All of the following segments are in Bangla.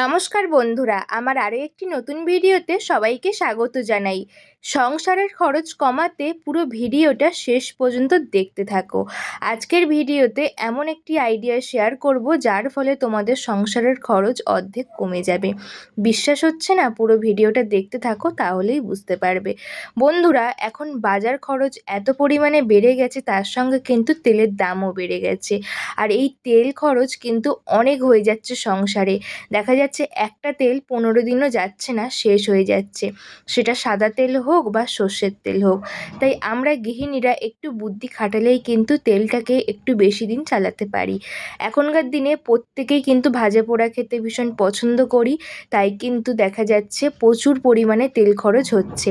নমস্কার বন্ধুরা, আমার আরও একটি নতুন ভিডিওতে সবাইকে স্বাগত জানাই। সংসারের খরচ কমাতে পুরো ভিডিওটা শেষ পর্যন্ত দেখতে থাকো। আজকের ভিডিওতে এমন একটি আইডিয়া শেয়ার করব, যার ফলে তোমাদের সংসারের খরচ অর্ধেক কমে যাবে। বিশ্বাস হচ্ছে না? পুরো ভিডিওটা দেখতে থাকো, তাহলেই বুঝতে পারবে। বন্ধুরা, এখন বাজার খরচ এত পরিমাণে বেড়ে গেছে, তার সঙ্গে কিন্তু তেলের দামও বেড়ে গেছে। আর এই তেল খরচ কিন্তু অনেক হয়ে যাচ্ছে সংসারে। দেখা যাচ্ছে, একটা তেল পনেরো দিনও যাচ্ছে না, শেষ হয়ে যাচ্ছে। সেটা সাদা তেল হোক বা সর্ষের তেল হোক। তাই আমরা গৃহিণীরা একটু বুদ্ধি খাটালেই কিন্তু তেলটাকে একটু বেশি দিন চালাতে পারি। এখনকার দিনে প্রত্যেকেই কিন্তু ভাজা পোড়া খেতে ভীষণ পছন্দ করি, তাই কিন্তু দেখা যাচ্ছে প্রচুর পরিমাণে তেল খরচ হচ্ছে।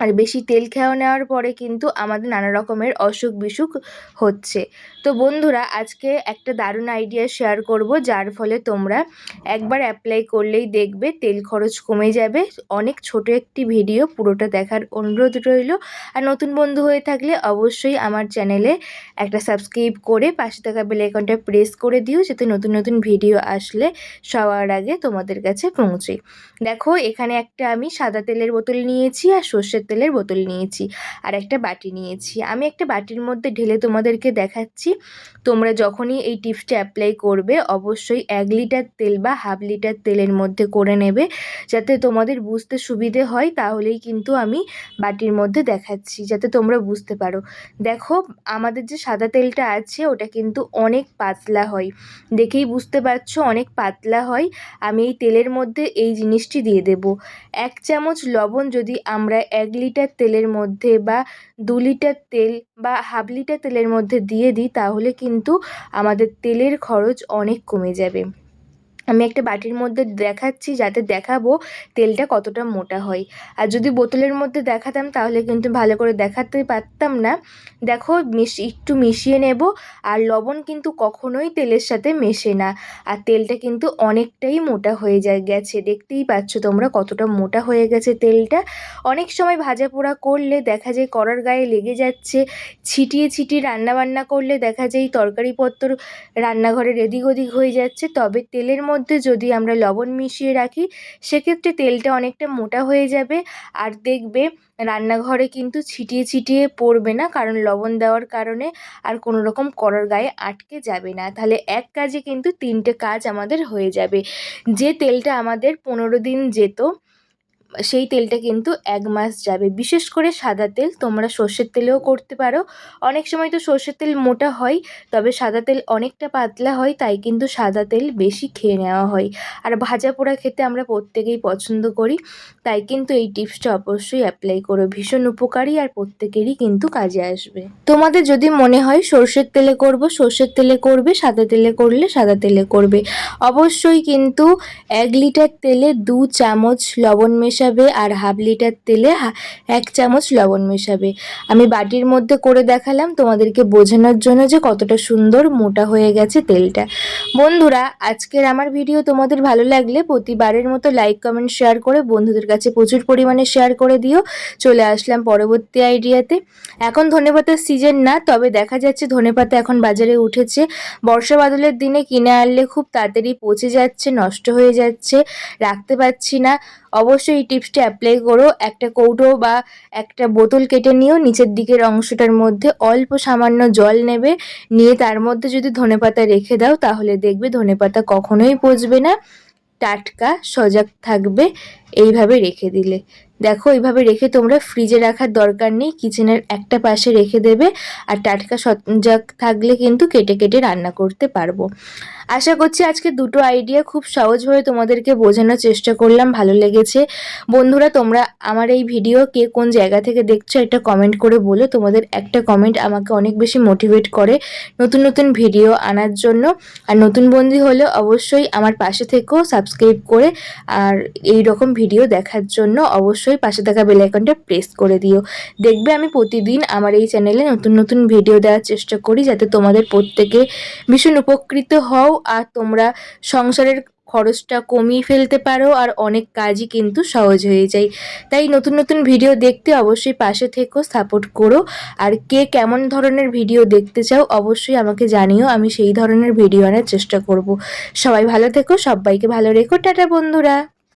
আর বেশি তেল খেয়ে নেওয়ার পরে কিন্তু আমাদের নানা রকমের অসুখ বিসুখ হচ্ছে। তো বন্ধুরা, আজকে একটা দারুণ আইডিয়া শেয়ার করব, যার ফলে তোমরা একবার অ্যাপ্লাই করলেই দেখবে তেল খরচ কমে যাবে। অনেক ছোট একটি ভিডিও পুরোটা দেখার অনুরোধ রইল। আর নতুন বন্ধু হয়ে থাকলে অবশ্যই আমার চ্যানেলে একটা সাবস্ক্রাইব করে পাশে থাকা বেল আইকনটা প্রেস করে দিও, যাতে নতুন নতুন ভিডিও আসলে সবার আগে তোমাদের কাছে পৌঁছে। দেখো, এখানে একটা আমি সাদা তেলের বোতল নিয়েছি আর সর্ষের তেলের বোতল নিয়েছি আর একটা বাটি নিয়েছি। আমি একটা বাটির মধ্যে ঢেলে তোমাদেরকে দেখাচ্ছি। তোমরা যখনই এই টিপসটা অ্যাপ্লাই করবে, অবশ্যই এক লিটার তেল বা হাফ লিটার তেলের মধ্যে করে নেবে। যাতে তোমাদের বুঝতে সুবিধে হয়, তাহলেই কিন্তু আমি বাটির মধ্যে দেখাচ্ছি, যাতে তোমরা বুঝতে পারো। দেখো, আমাদের যে সাদা তেলটা আছে, ওটা কিন্তু অনেক পাতলা হয়। দেখেই বুঝতে পারছ, অনেক পাতলা হয়। আমি এই তেলের মধ্যে এই জিনিসটি দিয়ে দেব। এক চামচ লবণ যদি আমরা এক লিটার তেলের মধ্যে বা দু লিটার তেল বা হাফ লিটার তেলের মধ্যে দিয়ে দিই, তাহলে কিন্তু আমাদের তেলের খরচ অনেক কমে যাবে। আমি একটা বাটির মধ্যে দেখাচ্ছি, যাতে দেখাবো তেলটা কতটা মোটা হয়। আর যদি বোতলের মধ্যে দেখাতাম, তাহলে কিন্তু ভালো করে দেখাতে পারতাম না। দেখো, মিশি, একটু মিশিয়ে নেব, আর লবণ কিন্তু কখনোই তেলের সাথে মেশে না। আর তেলটা কিন্তু অনেকটাই মোটা হয়ে যায়, গেছে। দেখতেই পাচ্ছ তোমরা কতটা মোটা হয়ে গেছে তেলটা। অনেক সময় ভাজা পোড়া করলে দেখা যায় কড়ার গায়ে লেগে যাচ্ছে, ছিটিয়ে ছিটিয়ে রান্না বান্না করলে দেখা যায় তরকারিপত্র রান্নাঘরের এদিক ওদিক হয়ে যাচ্ছে। তবে তেলের মধ্যে যদি আমরা লবণ মিশিয়ে রাখি, সেক্ষেত্রে তেলটা অনেকটা মোটা হয়ে যাবে। আর দেখবে রান্নাঘরে কিন্তু ছিটিয়ে ছিটিয়ে পড়বে না, কারণ লবণ দেওয়ার কারণে আর কোনো রকম করার গায়ে আটকে যাবে না। তাহলে এক কাজে কিন্তু তিনটে কাজ আমাদের হয়ে যাবে। যে তেলটা আমাদের পনেরো দিন যেত সেই তেলটা কিন্তু এক মাস যাবে। বিশেষ করে সাদা তেল তোমরা সর্ষের তেলেও করতে পারো। অনেক সময় তো সর্ষের তেল মোটা হয়, তবে সাদা তেল অনেকটা পাতলা হয়, তাই কিন্তু সাদা তেল বেশি খেয়ে নেওয়া হয়। আর ভাজা পোড়া খেতে আমরা প্রত্যেকেই পছন্দ করি, তাই কিন্তু এই টিপসটা অবশ্যই অ্যাপ্লাই করো। ভীষণ উপকারী আর প্রত্যেকেরই কিন্তু কাজে আসবে। তোমাদের যদি মনে হয় সর্ষের তেলে করব, সর্ষের তেলে করবে, সাদা তেলে করলে সাদা তেলে করবে। অবশ্যই কিন্তু এক লিটার তেলে দু চামচ লবণ মেশাবে আর হাফ লিটার তেলে এক চামচ লবণ মেশাবে। আমি বাটির মধ্যে করে দেখালাম তোমাদেরকে বোঝানোর জন্য যে কতটা সুন্দর মোটা হয়ে গেছে তেলটা। বন্ধুরা, আজকের আমার ভিডিও তোমাদের ভালো লাগলে প্রতিবারের মতো লাইক কমেন্ট শেয়ার করে বন্ধুদের কাছে প্রচুর পরিমাণে শেয়ার করে দিও। চলে আসলাম পরবর্তী আইডিয়াতে এখন ধনেপাতার সিজন না, তবে দেখা যাচ্ছে ধনেপাতা এখন বাজারে উঠেছে। বর্ষা বাদলের দিনে কিনে আনলে খুব তাড়াতাড়ি পচে যাচ্ছে, নষ্ট হয়ে যাচ্ছে, রাখতে পারছি না। অবশ্যই এই টিপসটি অ্যাপ্লাই করো। একটা কৌটো বা একটা বোতল কেটে নিও, নিচের দিকের অংশটার মধ্যে অল্প সামান্য জল নেবে, নিয়ে তার মধ্যে যদি ধনেপাতা রেখে দাও, তাহলে দেখবে ধনেপাতা কখনোই পচবে না। টাটকা, সজাগ থাকবে। এইভাবে রেখে দিলে। দেখো, এইভাবে রেখে তোমরা ফ্রিজে রাখার দরকার নেই কিচেনের একটা পাশে রেখে দেবে আর টাটকা সজাগ থাকলে কিন্তু কেটে কেটে রান্না করতে পারব। আশা করছি আজকে দুটো আইডিয়া খুব সহজভাবে তোমাদেরকে বোঝানোর চেষ্টা করলাম, ভালো লেগেছে। বন্ধুরা, তোমরা আমার এই ভিডিও কে কোন জায়গা থেকে দেখছ একটা কমেন্ট করে বলো। তোমাদের একটা কমেন্ট আমাকে অনেক বেশি মোটিভেট করে নতুন নতুন ভিডিও আনার জন্য। আর নতুন বন্ধু হলে অবশ্যই আমার পাশে থেকেও সাবস্ক্রাইব করে। আর এই রকম ভিডিও দেখার জন্য অবশ্যই পাশে থাকা বেলাইকনটা প্রেস করে দিও। দেখবে আমি প্রতিদিন আমার এই চ্যানেলে নতুন নতুন ভিডিও দেওয়ার চেষ্টা করি যাতে তোমাদের প্রত্যেকে ভীষণ উপকৃত হও আর তোমরা সংসারের খরচটা কমিয়ে ফেলতে পারো আর অনেক কাজই কিন্তু সহজ হয়ে যায়। তাই নতুন নতুন ভিডিও দেখতে অবশ্যই পাশে থেকো সাপোর্ট করো। আর কে কেমন ধরনের ভিডিও দেখতে চাও অবশ্যই আমাকে জানিও, আমি সেই ধরনের ভিডিও আনার চেষ্টা করব। সবাই ভালো থেকো, সবাইকে ভালো রেখো। টাটা বন্ধুরা!